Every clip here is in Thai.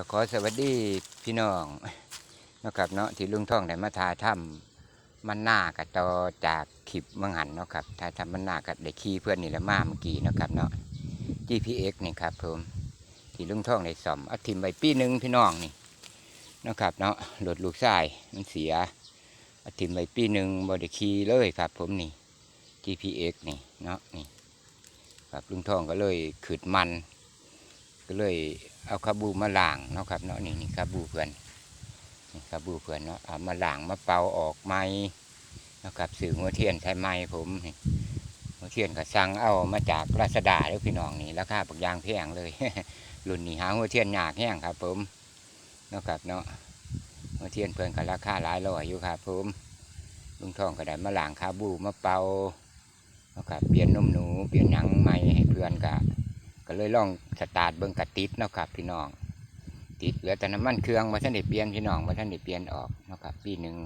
ก็ขอสวัสดีพี่น้องนะครับเนาะที่ลุงท่องได้มาทาถ้ำมันหน้ากับต่อจากคลิปเมืองหันเนาะครับทาถ้ำมันหน้ากับได้ขี่เพื่อนนี่และมาเมื่อกี้นะครับเนาะ GPX นี่ครับผมที่ลุงท่องได้ซ่อมเอาทิมไปปีหนึ่งพี่น้องนี่นะครับเนาะรถลูกชายมันเสียเอาทิมไปปีหนึ่งบไดขี่เลยครับ ผมนี่ GPX นี่เนาะนี่ครับลุงท่องก็เลยขืดมัน ก็เลยเอาคาบูมาล้างเนาะครับเนาะนี่นี่คาบูเพื่อนนี่คาบูเพื่อนเนาะเอามาล้างมาเป่าออกไม้นะครับสื่อหัวเทียนใช้ไม้ผมหัวเทียนก็สั่งเอามาจากราชดาแล้วพี่น้องนี่ราคาปักยางแพงเลยรุ่นนี้หาหัวเทียนยากแห้งครับ ผมเนาะครับเนาะหัวเทียนเพื่อนก็ราคาหลายร้อยอยู่ครับผมลุงทองก็ได้มาล้างคาบูมาเป่าเนาะครับเปลี่ยนนมหนูเปลี่ยนหยังไม้ให้เพื่อนก็ ก็เลยลองสตาร์ทเบิ้งกระติดเนาะครับพี่น้อง ติดเหลือแต่น้ำมันเครื่องมาท่านได้เปลี่ยนพี่น้องมาท่านได้เปลี่ยนออกเนาะครับปีหนึ่ง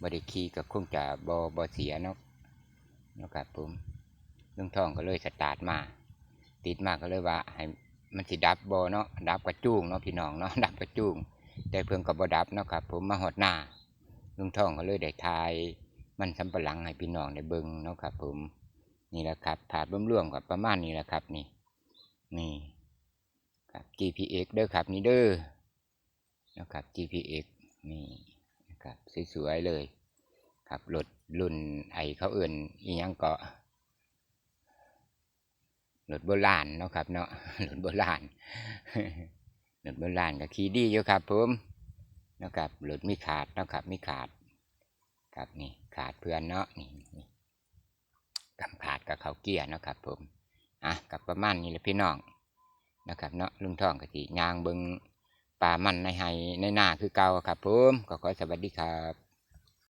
บไดิคีก็คงจะบอบอเสียเนาะเนาะครับผมลุงทองก็เลยสตาร์ทมา ติดมากก็เลยว่าให้มันสิดับบอเนาะดับกระจุงเนาะพี่น้องเนาะดับกระจุงแต่เพิ่งกับบอดับเนาะครับผมมาหอดหน้าลุงทองก็เลยได้ทายมันสำปะหลังให้พี่น้องได้เบิ้งเนาะครับผมนี่แหละครับถาดร่วมๆกับประมาณนี้แหละครับนี่ นี่ครับ GPX เด้อครับนี่เด้อนะครับ GPX นี่นะครับสวยๆเลยครับรถรุ่นไอเขาเอื่นอีหยังเกาะรถโบราณเนาะครับเนาะรถโบราณรถโบราณก็ขี่ดีอยู่ครับผมนะครับรถมีขาดเนาะครับมีขาดครับนี่ขาดเพื่อนเนาะนี่นี่กำขาดกับเขาเกียร์เนาะครับผม อะกับประมาณนี้แหละพี่น้องนะครับเนาะลุงทองกะทิยางเบิงป่ามันในไฮในหน้าคือเก่าครับผมก็ขอสวัสดีครับ